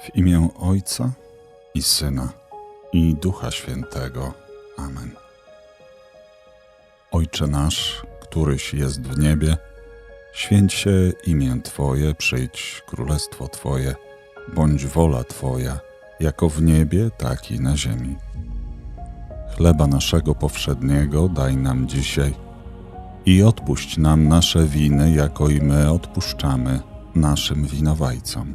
W imię Ojca i Syna i Ducha Świętego. Amen. Ojcze nasz, któryś jest w niebie, święć się imię Twoje, przyjdź królestwo Twoje, bądź wola Twoja, jako w niebie, tak i na ziemi. Chleba naszego powszedniego daj nam dzisiaj i odpuść nam nasze winy, jako i my odpuszczamy naszym winowajcom.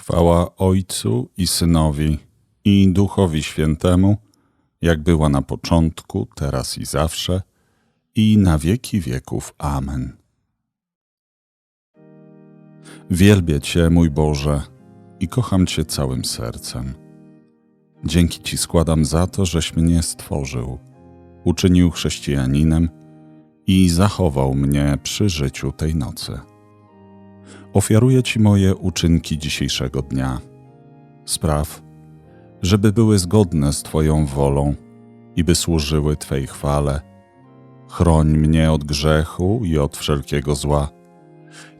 Chwała Ojcu i Synowi i Duchowi Świętemu, jak była na początku, teraz i zawsze, i na wieki wieków. Amen. Wielbię Cię, mój Boże, i kocham Cię całym sercem. Dzięki Ci składam za to, żeś mnie stworzył, uczynił chrześcijaninem i zachował mnie przy życiu tej nocy. Ofiaruję Ci moje uczynki dzisiejszego dnia. Spraw, żeby były zgodne z Twoją wolą i by służyły Twej chwale. Chroń mnie od grzechu i od wszelkiego zła.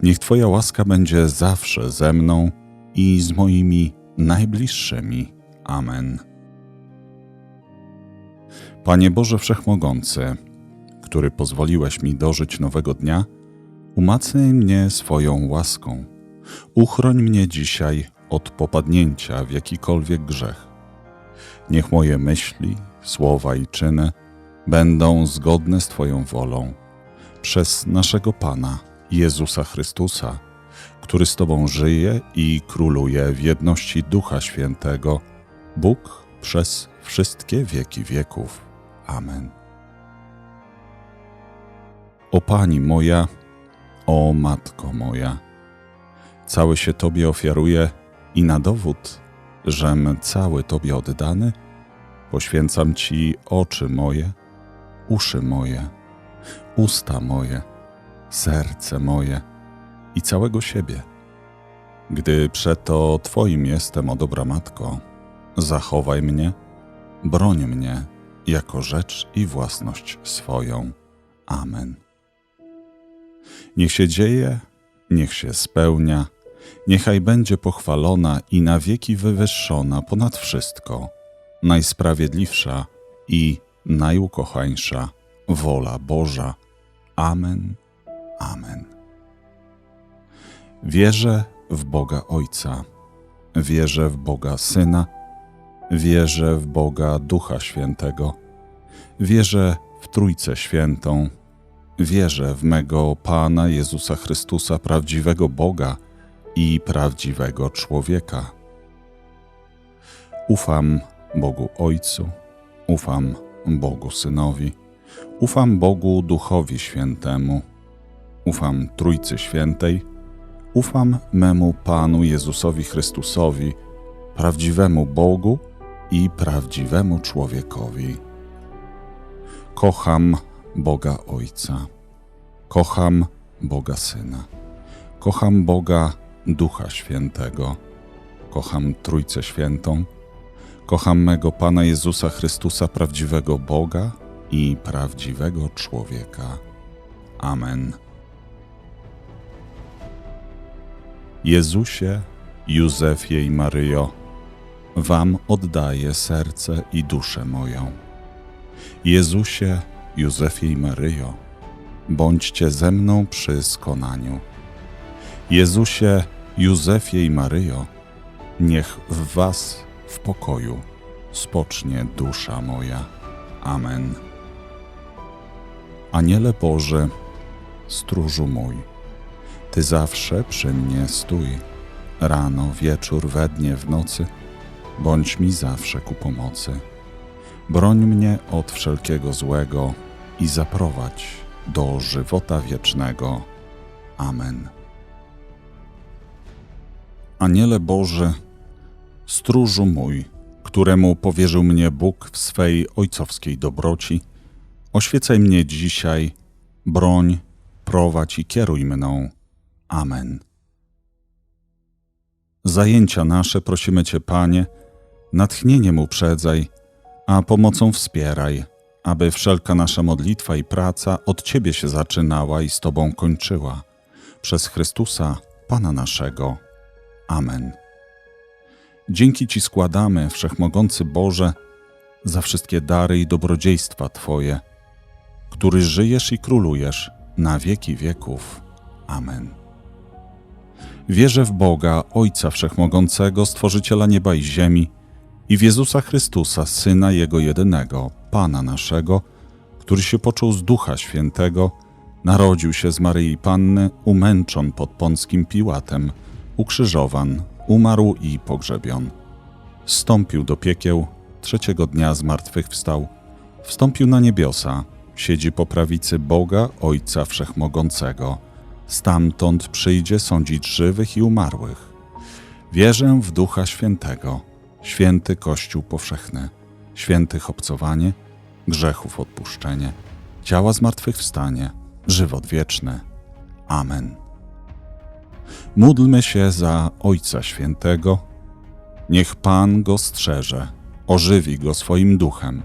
Niech Twoja łaska będzie zawsze ze mną i z moimi najbliższymi. Amen. Panie Boże Wszechmogący, który pozwoliłeś mi dożyć nowego dnia, umacnij mnie swoją łaską. Uchroń mnie dzisiaj od popadnięcia w jakikolwiek grzech. Niech moje myśli, słowa i czyny będą zgodne z Twoją wolą. Przez naszego Pana, Jezusa Chrystusa, który z Tobą żyje i króluje w jedności Ducha Świętego, Bóg przez wszystkie wieki wieków. Amen. O Pani moja, o Matko moja, cały się Tobie ofiaruję i na dowód, żem cały Tobie oddany, poświęcam Ci oczy moje, uszy moje, usta moje, serce moje i całego siebie. Gdy przeto Twoim jestem, o dobra Matko, zachowaj mnie, broń mnie jako rzecz i własność swoją. Amen. Niech się dzieje, niech się spełnia, niechaj będzie pochwalona i na wieki wywyższona ponad wszystko, najsprawiedliwsza i najukochańsza wola Boża. Amen. Amen. Wierzę w Boga Ojca, wierzę w Boga Syna, wierzę w Boga Ducha Świętego, wierzę w Trójcę Świętą, wierzę w mego Pana Jezusa Chrystusa, prawdziwego Boga i prawdziwego człowieka. Ufam Bogu Ojcu, ufam Bogu Synowi, ufam Bogu Duchowi Świętemu, ufam Trójcy Świętej, ufam memu Panu Jezusowi Chrystusowi, prawdziwemu Bogu i prawdziwemu człowiekowi. Kocham Boga Ojca, kocham Boga Syna, kocham Boga Ducha Świętego, kocham Trójcę Świętą, kocham mego Pana Jezusa Chrystusa, prawdziwego Boga i prawdziwego człowieka. Amen. Jezusie, Józefie i Maryjo, Wam oddaję serce i duszę moją. Jezusie, Józefie i Maryjo, bądźcie ze mną przy skonaniu. Jezusie, Józefie i Maryjo, niech w Was w pokoju spocznie dusza moja. Amen. Aniele Boże, stróżu mój, Ty zawsze przy mnie stój, rano, wieczór, we dnie, w nocy, bądź mi zawsze ku pomocy. Broń mnie od wszelkiego złego i zaprowadź do żywota wiecznego. Amen. Aniele Boży, stróżu mój, któremu powierzył mnie Bóg w swej ojcowskiej dobroci, oświecaj mnie dzisiaj, broń, prowadź i kieruj mną. Amen. Zajęcia nasze prosimy Cię, Panie, natchnieniem uprzedzaj, a pomocą wspieraj, aby wszelka nasza modlitwa i praca od Ciebie się zaczynała i z Tobą kończyła. Przez Chrystusa, Pana naszego. Amen. Dzięki Ci składamy, Wszechmogący Boże, za wszystkie dary i dobrodziejstwa Twoje, który żyjesz i królujesz na wieki wieków. Amen. Wierzę w Boga, Ojca Wszechmogącego, Stworzyciela nieba i ziemi, i w Jezusa Chrystusa, Syna Jego jedynego, Pana naszego, który się począł z Ducha Świętego, narodził się z Maryi Panny, umęczon pod Pąckim Piłatem, ukrzyżowan, umarł i pogrzebion. Wstąpił do piekieł, trzeciego dnia zmartwychwstał, wstąpił na niebiosa, siedzi po prawicy Boga, Ojca Wszechmogącego. Stamtąd przyjdzie sądzić żywych i umarłych. Wierzę w Ducha Świętego, święty Kościół powszechny, świętych obcowanie, grzechów odpuszczenie, ciała zmartwychwstanie, żywot wieczny. Amen. Módlmy się za Ojca Świętego. Niech Pan go strzeże, ożywi go swoim duchem,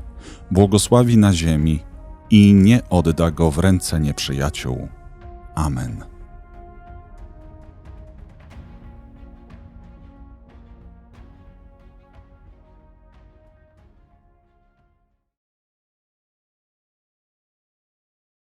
błogosławi na ziemi i nie odda go w ręce nieprzyjaciół. Amen.